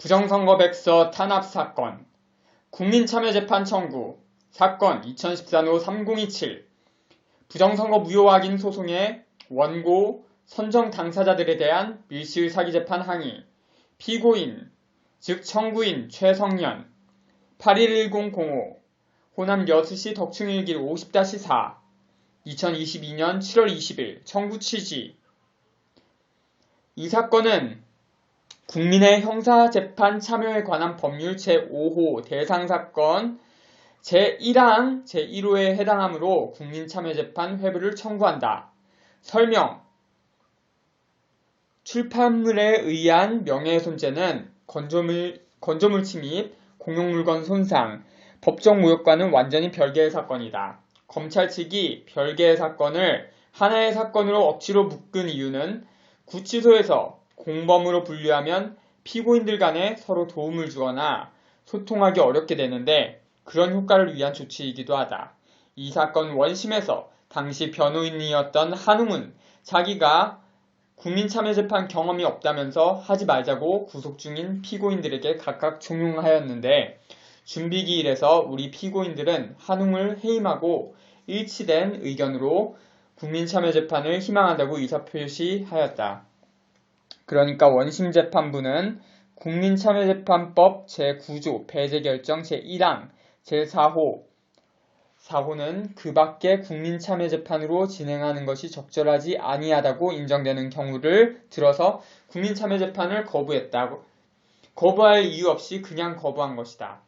부정선거백서 탄압 사건 국민참여재판 청구 사건 2014호 3027 부정선거 무효 확인 소송의 원고 선정 당사자들에 대한 밀실 사기 재판 항의 피고인 즉 청구인 최성년 811005 호남 여수시 덕충일길 50-4 2022년 7월 20일 청구 취지. 이 사건은 국민의 형사재판 참여에 관한 법률 제5호 대상사건 제1항 제1호에 해당하므로 국민참여재판 회부를 청구한다. 설명 출판물에 의한 명예훼손죄는 건조물, 건조물 침입, 공용물건 손상, 법정 모욕과는 완전히 별개의 사건이다. 검찰 측이 별개의 사건을 하나의 사건으로 억지로 묶은 이유는 구치소에서 공범으로 분류하면 피고인들 간에 서로 도움을 주거나 소통하기 어렵게 되는데 그런 효과를 위한 조치이기도 하다. 이 사건 원심에서 당시 변호인이었던 한웅은 자기가 국민참여재판 경험이 없다면서 하지 말자고 구속 중인 피고인들에게 각각 종용하였는데 준비기일에서 우리 피고인들은 한웅을 해임하고 일치된 의견으로 국민참여재판을 희망한다고 의사표시하였다. 그러니까 원심 재판부는 국민참여재판법 제9조 배제결정 제1항 제4호 4호는 그 밖에 국민참여재판으로 진행하는 것이 적절하지 아니하다고 인정되는 경우를 들어서 국민참여재판을 거부했다고 거부할 이유 없이 그냥 거부한 것이다.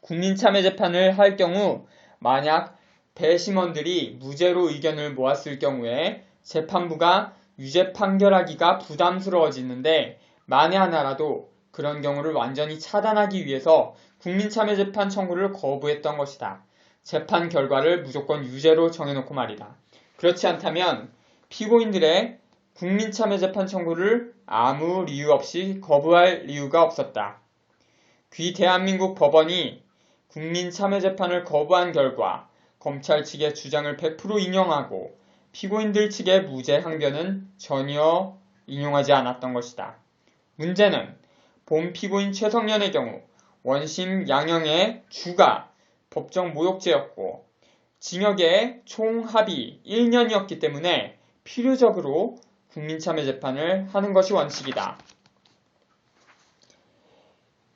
국민참여재판을 할 경우 만약 배심원들이 무죄로 의견을 모았을 경우에 재판부가 유죄 판결하기가 부담스러워지는데 만에 하나라도 그런 경우를 완전히 차단하기 위해서 국민참여재판 청구를 거부했던 것이다. 재판 결과를 무조건 유죄로 정해놓고 말이다. 그렇지 않다면 피고인들의 국민참여재판 청구를 아무 이유 없이 거부할 이유가 없었다. 귀 대한민국 법원이 국민참여재판을 거부한 결과 검찰 측의 주장을 100% 인용하고 피고인들 측의 무죄 항변은 전혀 인용하지 않았던 것이다. 문제는 본 피고인 최성년의 경우 원심 양형의 주가 법정 모욕죄였고 징역의 총 합이 1년이었기 때문에 필요적으로 국민참여 재판을 하는 것이 원칙이다.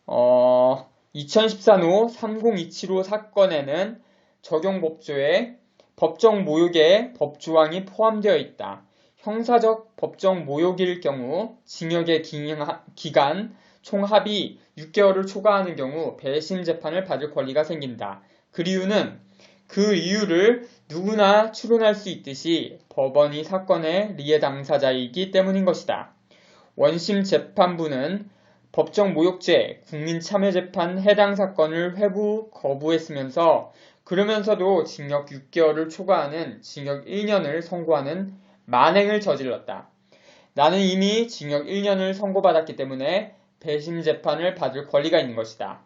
어, 2014년 3027호 사건에는 적용법조에 법정 모욕의 법조항이 포함되어 있다. 형사적 법정 모욕일 경우 징역의 기간 총 합이 6개월을 초과하는 경우 배심 재판을 받을 권리가 생긴다. 그 이유는 그 이유를 누구나 추론할 수 있듯이 법원이 사건의 리해 당사자이기 때문인 것이다. 원심 재판부는 법정 모욕죄 국민참여재판 해당 사건을 회부 거부했으면서 그러면서도 징역 6개월을 초과하는 징역 1년을 선고하는 만행을 저질렀다. 나는 이미 징역 1년을 선고받았기 때문에 배심 재판을 받을 권리가 있는 것이다.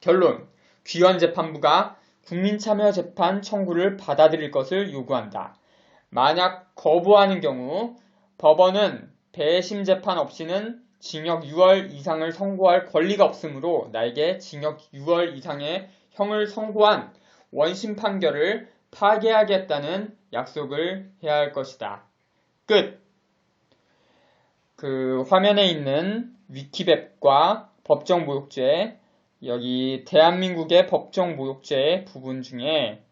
결론. 귀원 재판부가 국민참여재판 청구를 받아들일 것을 요구한다. 만약 거부하는 경우 법원은 배심 재판 없이는 징역 6월 이상을 선고할 권리가 없으므로 나에게 징역 6월 이상의 형을 선고한 원심 판결을 파기하겠다는 약속을 해야 할 것이다. 끝! 그 화면에 있는 위키백과 법정 모욕죄, 여기 대한민국의 법정 모욕죄 부분 중에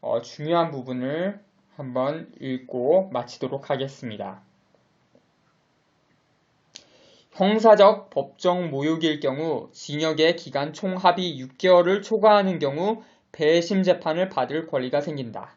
어, 중요한 부분을 한번 읽고 마치도록 하겠습니다. 형사적 법정 모욕일 경우 징역의 기간 총 합이 6개월을 초과하는 경우 배심 재판을 받을 권리가 생긴다.